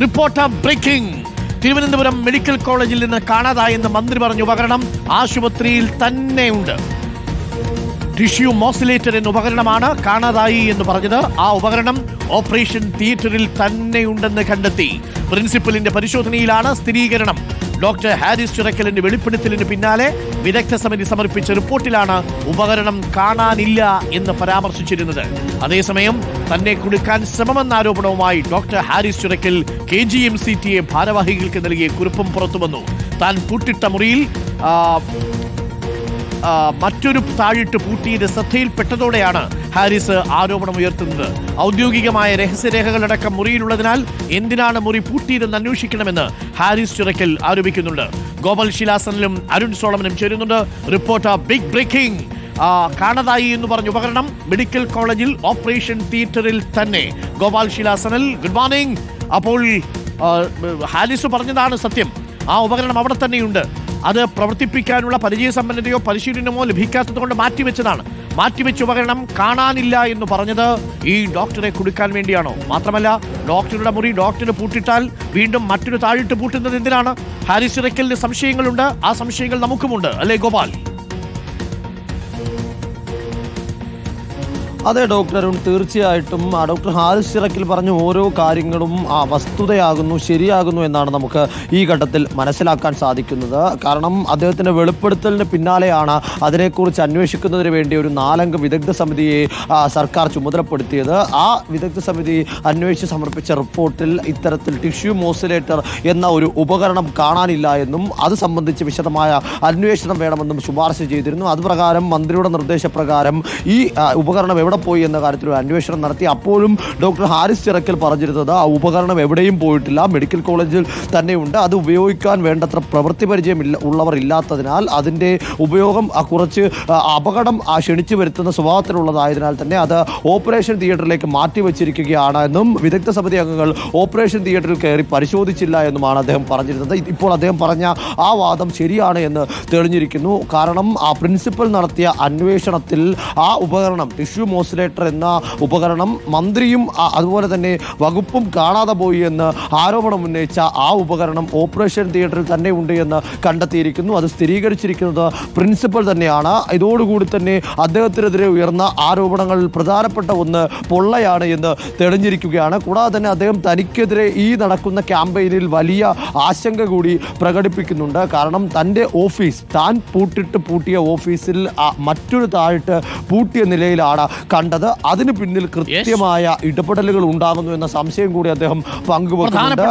Reporter breaking. Thiruvananthapuram medical കോളേജിൽ നിന്ന് കാണാതായെന്ന് മന്ത്രി പറഞ്ഞ. ഉപകരണം ആശുപത്രിയിൽ തന്നെയുണ്ട് ടിഷ്യൂ മോസിലേറ്റർ എന്ന ഉപകരണമാണ് കാണാതായി എന്ന് പറഞ്ഞത്. ആ ഉപകരണം ഓപ്പറേഷൻ തിയേറ്ററിൽ തന്നെയുണ്ടെന്ന് കണ്ടെത്തി. പ്രിൻസിപ്പലിന്റെ പരിശോധനയിലാണ് സ്ഥിരീകരണം. ഡോക്ടർ ഹാരിസ് ചുരക്കലിന്റെ വെളിപ്പെടുത്തലിന് പിന്നാലെ വിദഗ്ധ സമിതി സമർപ്പിച്ച റിപ്പോർട്ടിലാണ് ഉപകരണം കാണാനില്ല എന്ന് പരാമർശിച്ചിരുന്നത്. അതേസമയം തന്നെ കൊടുക്കാൻ ശ്രമമെന്ന ആരോപണവുമായി doctor Haris Churakkal K G M C T A ഭാരവാഹികൾക്ക് നൽകിയ കുറിപ്പും പുറത്തുവന്നു. താൻ പൂട്ടിട്ട മുറിയിൽ മറ്റൊരു താഴിട്ട് പൂട്ടിയത് ശ്രദ്ധയിൽപ്പെട്ടതോടെയാണ് ഹാരിസ് ആരോപണം ഉയർത്തുന്നത്. ഔദ്യോഗികമായ രഹസ്യരേഖകളടക്കം മുറിയിലുള്ളതിനാൽ എന്തിനാണ് മുറി പൂട്ടിയതെന്ന് അന്വേഷിക്കണമെന്ന് ഹാരിസ് ചുരക്കൽ ആരോപിക്കുന്നുണ്ട്. ഗോപാൽ ശിലാസനിലും അരുൺ സോളമനും ചേരുന്നുണ്ട്. Reporter big breaking. കാണാതായി എന്ന് പറഞ്ഞ ഉപകരണം മെഡിക്കൽ കോളേജിൽ ഓപ്പറേഷൻ തിയേറ്ററിൽ തന്നെ. ഗോപാൽ ശിലാസനൽ ഗുഡ് മോർണിംഗ്. അപ്പോൾ ഹാരിസ് പറഞ്ഞതാണ് സത്യം. ആ ഉപകരണം അവിടെ തന്നെയുണ്ട്. അത് പ്രവർത്തിപ്പിക്കാനുള്ള പരിചയസമ്പന്നതയോ പരിശീലനമോ ലഭിക്കാത്തതുകൊണ്ട് മാറ്റിവെച്ചതാണ്. മാറ്റിവെച്ച ഉപകരണം കാണാനില്ല എന്ന് പറഞ്ഞത് ഈ ഡോക്ടറെ കൊടുക്കാൻ വേണ്ടിയാണോ? മാത്രമല്ല ഡോക്ടറുടെ മുറി ഡോക്ടർ പൂട്ടിട്ടാൽ വീണ്ടും മറ്റൊരു താഴിട്ട് പൂട്ടുന്നത് എന്തിനാണ്? ഹാരിസ് ഇറക്കലിന് സംശയങ്ങളുണ്ട്. ആ സംശയങ്ങൾ നമുക്കുമുണ്ട്. അല്ലേ ഗോപാൽ? അതെ ഡോക്ടർ അരുൺ തീർച്ചയായിട്ടും ഡോക്ടർ ഹാരിസ് ചിറക്കിൽ പറഞ്ഞ ഓരോ കാര്യങ്ങളും ആ വസ്തുതയാകുന്നു ശരിയാകുന്നു എന്നാണ് നമുക്ക് ഈ ഘട്ടത്തിൽ മനസ്സിലാക്കാൻ സാധിക്കുന്നത്. കാരണം അദ്ദേഹത്തിന്റെ വെളിപ്പെടുത്തലിന് പിന്നാലെയാണ് അതിനെക്കുറിച്ച് അന്വേഷിക്കുന്നതിന് വേണ്ടി ഒരു നാലംഗ വിദഗ്ധ സമിതിയെ സർക്കാർ ചുമതലപ്പെടുത്തിയത്. ആ വിദഗ്ധ സമിതി അന്വേഷിച്ച് സമർപ്പിച്ച റിപ്പോർട്ടിൽ ഇത്തരത്തിൽ ടിഷ്യൂ മോസിലേറ്റർ എന്ന ഒരു ഉപകരണം കാണാനില്ല എന്നും അത് സംബന്ധിച്ച് വിശദമായ അന്വേഷണം വേണമെന്നും ശുപാർശ ചെയ്തിരുന്നു. അതുപ്രകാരം മന്ത്രിയുടെ നിർദ്ദേശപ്രകാരം ഈ ഉപകരണം എവിടെ പോയി എന്ന കാര്യത്തിൽ ഒരു അന്വേഷണം നടത്തി. അപ്പോഴും ഡോക്ടർ ഹാരിസ് ചിറക്കൽ പറഞ്ഞിരുന്നത് ആ ഉപകരണം എവിടെയും പോയിട്ടില്ല. മെഡിക്കൽ കോളേജിൽ തന്നെയുണ്ട്. അത് ഉപയോഗിക്കാൻ വേണ്ടത്ര പ്രവൃത്തി പരിചയം ഇല്ല ഉള്ളവർ ഇല്ലാത്തതിനാൽ അതിന്റെ ഉപയോഗം കുറച്ച് അപകടം ക്ഷണിച്ചു വരുത്തുന്ന സ്വഭാവത്തിലുള്ളതായതിനാൽ തന്നെ അത് ഓപ്പറേഷൻ തിയേറ്ററിലേക്ക് മാറ്റി മാറ്റിവെച്ചിരിക്കുകയാണ് എന്നും വിദഗ്ധ സമിതി അംഗങ്ങൾ ഓപ്പറേഷൻ തിയേറ്ററിൽ കയറി പരിശോധിച്ചില്ല എന്നുമാണ് അദ്ദേഹം പറഞ്ഞിരുന്നത്. ഇപ്പോൾ അദ്ദേഹം പറഞ്ഞ ആ വാദം ശരിയാണ് എന്ന് തെളിഞ്ഞിരിക്കുന്നു. കാരണം ആ പ്രിൻസിപ്പൽ നടത്തിയ അന്വേഷണത്തിൽ ആ ഉപകരണം ടിഷ്യൂ മോസിലേറ്റർ എന്ന ഉപകരണം മന്ത്രിയും അതുപോലെ തന്നെ വകുപ്പും കാണാതെ പോയി എന്ന് ആരോപണം ഉന്നയിച്ച ആ ഉപകരണം ഓപ്പറേഷൻ തിയേറ്ററിൽ തന്നെ ഉണ്ട് എന്ന് കണ്ടെത്തിയിരിക്കുന്നു. അത് സ്ഥിരീകരിച്ചിരിക്കുന്നത് പ്രിൻസിപ്പൽ തന്നെയാണ്. ഇതോടുകൂടി തന്നെ അദ്ദേഹത്തിനെതിരെ ഉയർന്ന ആരോപണങ്ങളിൽ പ്രധാനപ്പെട്ട ഒന്ന് പൊള്ളയാണ് എന്ന് തെളിഞ്ഞിരിക്കുകയാണ്. കൂടാതെ തന്നെ അദ്ദേഹം തനിക്കെതിരെ ഈ നടക്കുന്ന ക്യാമ്പയിനിൽ വലിയ ആശങ്ക കൂടി പ്രകടിപ്പിക്കുന്നുണ്ട്. കാരണം തന്റെ ഓഫീസ് താൻ പൂട്ടിട്ട് പൂട്ടിയ ഓഫീസിൽ മറ്റൊരു താഴിട്ട് പൂട്ടിയ നിലയിലാണ് കണ്ടത്. അതിന് പിന്നിൽ കൃത്യമായ ഇടപെടലുകൾ ഉണ്ടാകുന്നു എന്ന സംശയം കൂടി അദ്ദേഹം പങ്കുവെക്കുന്നുണ്ട്.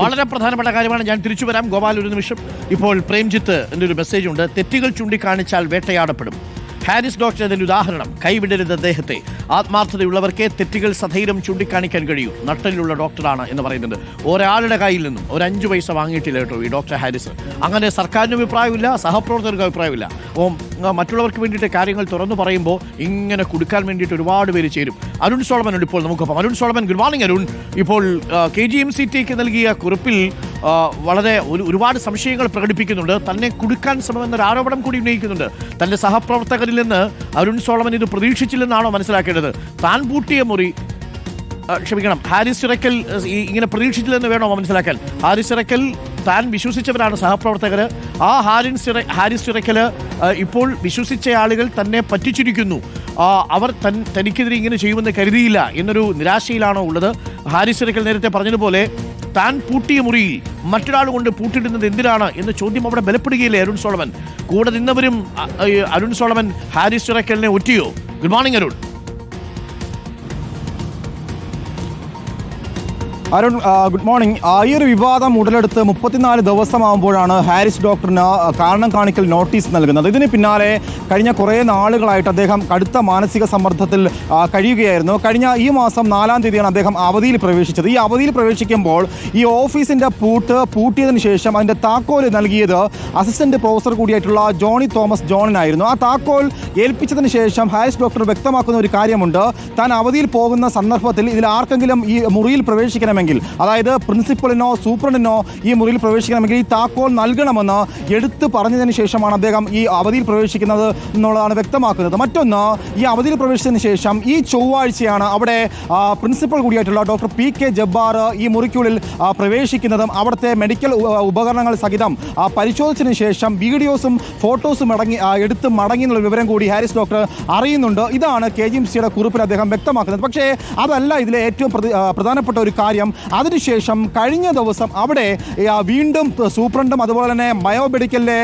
വളരെ പ്രധാനപ്പെട്ട കാര്യമാണ്. ഞാൻ തിരിച്ചു വരാം. ഗോപാൽ ഒരു നിമിഷം. ഇപ്പോൾ പ്രേംജിത്ത് എന്റെ ഒരു മെസ്സേജ് ഉണ്ട്. തെറ്റുകൾ ചൂണ്ടിക്കാണിച്ചാൽ വേട്ടയാടപ്പെടും. ഹാരിസ് ഡോക്ടർ അതിന്റെ ഉദാഹരണം. കൈവിടരുത് അദ്ദേഹത്തെ. ആത്മാർത്ഥതയുള്ളവർക്കേ തെറ്റുകൾ സധൈര്യം ചൂണ്ടിക്കാണിക്കാൻ കഴിയൂ. നട്ടലിലുള്ള ഡോക്ടറാണ് എന്ന് പറയുന്നത്. ഒരാളുടെ കയ്യിൽ നിന്നും ഒരു അഞ്ച് പൈസ വാങ്ങിയിട്ടില്ല കേട്ടോ ഈ ഡോക്ടർ ഹാരിസ്. അങ്ങനെ സർക്കാരിന് അഭിപ്രായമില്ല സഹപ്രവർത്തകർക്ക് അഭിപ്രായമില്ല. അപ്പം ആ, മറ്റുള്ളവർക്ക് വേണ്ടിയിട്ട് കാര്യങ്ങൾ തുറന്നു പറയുമ്പോൾ ഇങ്ങനെ കൊടുക്കാൻ വേണ്ടിയിട്ട് ഒരുപാട് പേര് ചേരും. അരുൺ സോളമനുണ്ട് ഇപ്പോൾ നമുക്ക് Arun Solomon good morning Arun. ഇപ്പോൾ കെ ജി എം സി ടിക്ക് നൽകിയ കുറിപ്പിൽ വളരെ ഒരു ഒരുപാട് സംശയങ്ങൾ പ്രകടിപ്പിക്കുന്നുണ്ട്. തന്നെ കുടുക്കാൻ ശ്രമമെന്നൊരു ആരോപണം കൂടി ഉന്നയിക്കുന്നുണ്ട്. തന്റെ സഹപ്രവർത്തകരിൽ നിന്ന് അരുൺ സോളമൻ ഇത് പ്രതീക്ഷിച്ചില്ലെന്നാണോ മനസ്സിലാക്കേണ്ടത്? താൻ പൂട്ടിയ മുറി ക്ഷമിക്കണം ഹാരിസ് ചിറക്കൽ ഇങ്ങനെ പ്രതീക്ഷിച്ചില്ലെന്ന് വേണോ മനസ്സിലാക്കാൻ? ഹാരിസ് ചിറക്കൽ താൻ വിശ്വസിച്ചവരാണ് സഹപ്രവർത്തകർ ആ ഹാരിസ് സിറ ഹാരിസ് സിറയ്ക്കൽ ഇപ്പോൾ വിശ്വസിച്ച ആളുകൾ തന്നെ പറ്റിച്ചിരിക്കുന്നു. അവർ തൻ തനിക്കെതിരെ ഇങ്ങനെ ചെയ്യുമെന്ന് കരുതിയില്ല എന്നൊരു നിരാശയിലാണോ ഉള്ളത്? ഹാരിസ് സിറയ്ക്കൽ നേരത്തെ പറഞ്ഞതുപോലെ താൻ പൂട്ടിയ മുറിയിൽ മറ്റൊരാൾ കൊണ്ട് പൂട്ടിടുന്നത് എന്തിനാണ് എന്ന ചോദ്യം അവിടെ ബലപ്പെടുകയില്ലേ അരുൺ സോളമൻ? കൂടെ നിന്നവരും അരുൺ സോളമൻ ഹാരിസ് ചിറക്കലിനെ ഒറ്റിയോ? Good morning Arun. Arun good morning. ഈ ഒരു വിവാദം ഉടലെടുത്ത് മുപ്പത്തിനാല് ദിവസമാകുമ്പോഴാണ് ഹാരിസ് ഡോക്ടറിന് കാരണം കാണിക്കൽ നോട്ടീസ് നൽകുന്നത്. ഇതിന് പിന്നാലെ കഴിഞ്ഞ കുറേ നാളുകളായിട്ട് അദ്ദേഹം കടുത്ത മാനസിക സമ്മർദ്ദത്തിൽ കഴിയുകയായിരുന്നു. കഴിഞ്ഞ ഈ മാസം നാലാം തീയതിയാണ് അദ്ദേഹം അവധിയിൽ പ്രവേശിച്ചത്. ഈ അവധിയിൽ പ്രവേശിക്കുമ്പോൾ ഈ ഓഫീസിന്റെ പൂട്ട് പൂട്ടിയതിന് ശേഷം അതിന്റെ താക്കോൽ നൽകിയത് അസിസ്റ്റന്റ് പ്രൊഫസർ കൂടിയായിട്ടുള്ള ജോണി തോമസ് ജോണിനായിരുന്നു. ആ താക്കോൽ ഏൽപ്പിച്ചതിന് ശേഷം ഹാരിസ് ഡോക്ടർ വ്യക്തമാക്കുന്ന ഒരു കാര്യമുണ്ട്. താൻ അവധിയിൽ പോകുന്ന സന്ദർഭത്തിൽ ഇതിൽ ആർക്കെങ്കിലും ഈ മുറിയിൽ പ്രവേശിക്കണമെങ്കിൽ പ്രവേശിക്കണമെങ്കിൽ അതായത് പ്രിൻസിപ്പളിനോ സൂപ്രണ്ടിനോ ഈ മുറിയിൽ പ്രവേശിക്കണമെങ്കിൽ ഈ താക്കോൽ നൽകണമെന്ന് എടുത്തു പറഞ്ഞതിന് ശേഷമാണ് അദ്ദേഹം ഈ അവധിയിൽ പ്രവേശിക്കുന്നത് എന്നുള്ളതാണ് വ്യക്തമാക്കുന്നത്. മറ്റൊന്ന് ഈ അവധിയിൽ പ്രവേശിച്ചതിന് ശേഷം ഈ ചൊവ്വാഴ്ചയാണ് അവിടെ പ്രിൻസിപ്പൽ കൂടിയായിട്ടുള്ള ഡോക്ടർ പി കെ ജബ്ബാർ ഈ മുറിക്കുള്ളിൽ പ്രവേശിക്കുന്നതും അവിടുത്തെ മെഡിക്കൽ ഉപകരണങ്ങൾ സഹിതം പരിശോധിച്ചതിന് ശേഷം വീഡിയോസും ഫോട്ടോസും അടങ്ങി എടുത്ത് മടങ്ങി എന്നുള്ള വിവരം കൂടി ഹാരിസ് ഡോക്ടർ അറിയുന്നുണ്ട്. ഇതാണ് കെ ജി എം സിയുടെ കുറിപ്പിൽ അദ്ദേഹം വ്യക്തമാക്കുന്നത്. പക്ഷേ അതല്ല ഇതിലെ ഏറ്റവും പ്രധാനപ്പെട്ട ഒരു കാര്യം. അതിനുശേഷം കഴിഞ്ഞ ദിവസം അവിടെ വീണ്ടും സൂപ്രണ്ടും അതുപോലെ തന്നെ ബയോമെഡിക്കലിലെ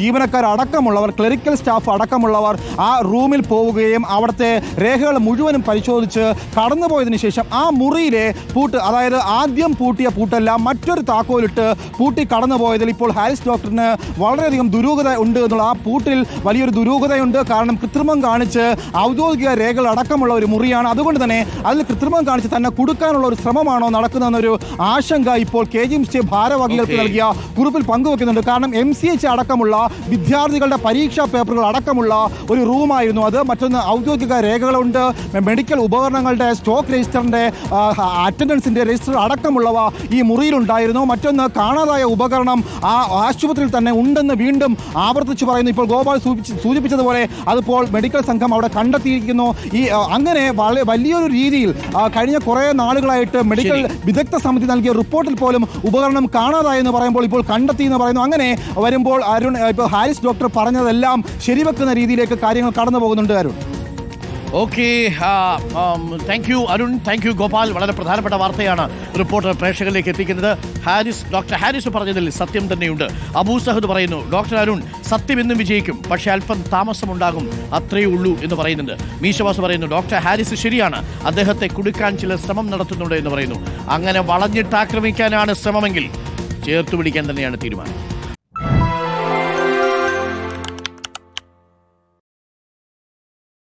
ജീവനക്കാരടക്കമുള്ളവർ അടക്കമുള്ളവർ ക്ലറിക്കൽ സ്റ്റാഫ് അടക്കമുള്ളവർ ആ റൂമിൽ പോവുകയും അവിടുത്തെ രേഖകൾ മുഴുവനും പരിശോധിച്ച് കടന്നുപോയതിനു ശേഷം ആ മുറിയിലെ പൂട്ട് അതായത് ആദ്യം പൂട്ടിയ പൂട്ടെല്ലാം മറ്റൊരു താക്കോലിട്ട് പൂട്ടി കടന്നുപോയതിൽ ഇപ്പോൾ ഹാരിസ് ഡോക്ടറിന് വളരെയധികം ദുരൂഹത ഉണ്ട് എന്നുള്ള ആ പൂട്ടിൽ വലിയൊരു ദുരൂഹതയുണ്ട്. കാരണം കൃത്രിമം കാണിച്ച് ഔദ്യോഗിക രേഖകൾ അടക്കമുള്ള ഒരു മുറിയാണ്. അതുകൊണ്ട് തന്നെ അതിൽ കൃത്രിമം കാണിച്ച് തന്നെ കൊടുക്കാനുള്ള ഒരു ശ്രമമാണോ നടക്കുന്നതെന്നൊരു ആശങ്ക ഇപ്പോൾ കെ ജി എം സി ഭാരവാഹികൾക്ക്. നൽകിയ കുറിപ്പിൽ പങ്കുവെക്കുന്നുണ്ട്. കാരണം എം സി എച്ച് അടക്കമുള്ള വിദ്യാർത്ഥികളുടെ പരീക്ഷാ പേപ്പറുകൾ അടക്കമുള്ള ഒരു റൂമായിരുന്നു അത്. മറ്റൊന്ന് ഔദ്യോഗിക രേഖകളുണ്ട്. മെഡിക്കൽ ഉപകരണങ്ങളുടെ സ്റ്റോക്ക് രജിസ്റ്ററിന്റെ അറ്റൻഡൻസിന്റെ രജിസ്റ്റർ അടക്കമുള്ളവ ഈ മുറിയിലുണ്ടായിരുന്നു. മറ്റൊന്ന് കാണാതായ ഉപകരണം ആ ആശുപത്രിയിൽ തന്നെ ഉണ്ടെന്ന് വീണ്ടും ആവർത്തിച്ചു പറയുന്നു. ഇപ്പോൾ ഗോപാൽ സൂചിപ്പിച്ചതുപോലെ അതിപ്പോൾ മെഡിക്കൽ സംഘം അവിടെ കണ്ടെത്തിയിരിക്കുന്നു. ഈ അങ്ങനെ വലിയൊരു രീതിയിൽ കഴിഞ്ഞ കുറേ നാളുകളായിട്ട് മെഡിക്കൽ വിദഗ്ധ സമിതി നൽകിയ റിപ്പോർട്ടിൽ പോലും ഉപകരണം കാണാതായെന്ന് പറയുമ്പോൾ ഇപ്പോൾ കണ്ടെത്തി എന്ന് പറയുന്നു. അങ്ങനെ വരുമ്പോൾ അരുൺ ഇപ്പോൾ ഹാരിസ് ഡോക്ടർ പറഞ്ഞതെല്ലാം ശരിവെക്കുന്ന രീതിയിലേക്ക് കാര്യങ്ങൾ കടന്നു പോകുന്നുണ്ട് Arun. Okay thank you Arun thank you Gopal. വളരെ പ്രധാനപ്പെട്ട വാർത്തയാണ് റിപ്പോർട്ടർ പ്രേക്ഷകരിലേക്ക് എത്തിക്കുന്നത്. ഹാരിസ് ഡോക്ടർ ഹാരിസ് പറഞ്ഞതിൽ സത്യം തന്നെയുണ്ട്. അബൂ സഹദ് പറയുന്നു ഡോക്ടർ അരുൺ സത്യം എന്നും വിജയിക്കും. പക്ഷേ അല്പം താമസമുണ്ടാകും. അത്രയേ ഉള്ളൂ എന്ന് പറയുന്നുണ്ട്. മീശവാസ് പറയുന്നു ഡോക്ടർ ഹാരിസ് ശരിയാണ്. അദ്ദേഹത്തെ കുടുക്കാൻ ചില ശ്രമം നടത്തുന്നുണ്ട് എന്ന് പറയുന്നു. അങ്ങനെ വളഞ്ഞിട്ട് ആക്രമിക്കാനാണ് ശ്രമമെങ്കിൽ ചേർത്ത് പിടിക്കാൻ തന്നെയാണ് തീരുമാനം.